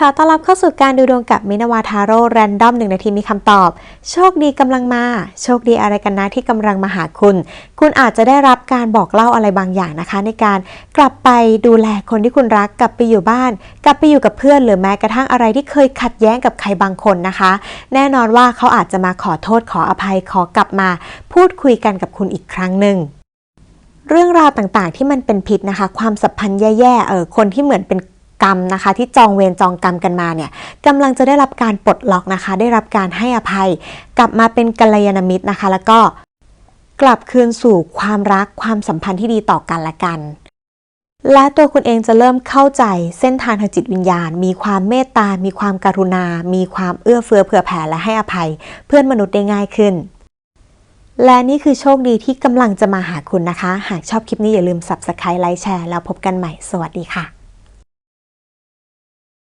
ขอต้อนรับเข้าสู่การดูดวงกับมินาวาทาโร่แรนดอมหนึ่งนาทีมีคำตอบ โชคดีกำลังมา โชคดีอะไรกันนะที่กำลังมาหาคุณ คุณอาจจะได้รับการบอกเล่าอะไรบางอย่างนะคะ ในการกลับไปดูแลคนที่คุณรัก กลับไปอยู่บ้าน กลับไปอยู่กับเพื่อน หรือแม้กระทั่งอะไรที่เคยขัดแย้งกับใครบางคนนะคะ แน่นอนว่าเขาอาจจะมาขอโทษขออภัยขอกลับมา พูดคุยกันกับคุณอีกครั้งหนึ่งเรื่องราวต่างๆที่มันเป็นพิษนะคะ ความสัมพันธ์แย่ๆเออคนที่เหมือนเป็น กรรมนะคะ ที่จองเวรจองกรรมกันมาเนี่ยกำลังจะได้รับการปลดล็อกนะคะ ได้รับการให้อภัย กลับมาเป็นกัลยาณมิตรนะคะ แล้วก็กลับคืนสู่ความรักความสัมพันธ์ที่ดีต่อกันและกัน และตัวคุณเองจะเริ่มเข้าใจเส้นทางทางจิตวิญญาณ มีความเมตตา มีความการุณา มีความเอื้อเฟื้อเผื่อแผ่และให้อภัย เพื่อนมนุษย์ได้ง่ายขึ้น และนี่คือโชคดีที่กำลังจะมาหาคุณนะคะ หากชอบคลิปนี้อย่าลืม Subscribe ไลค์แชร์แล้วพบกันใหม่ สวัสดีค่ะ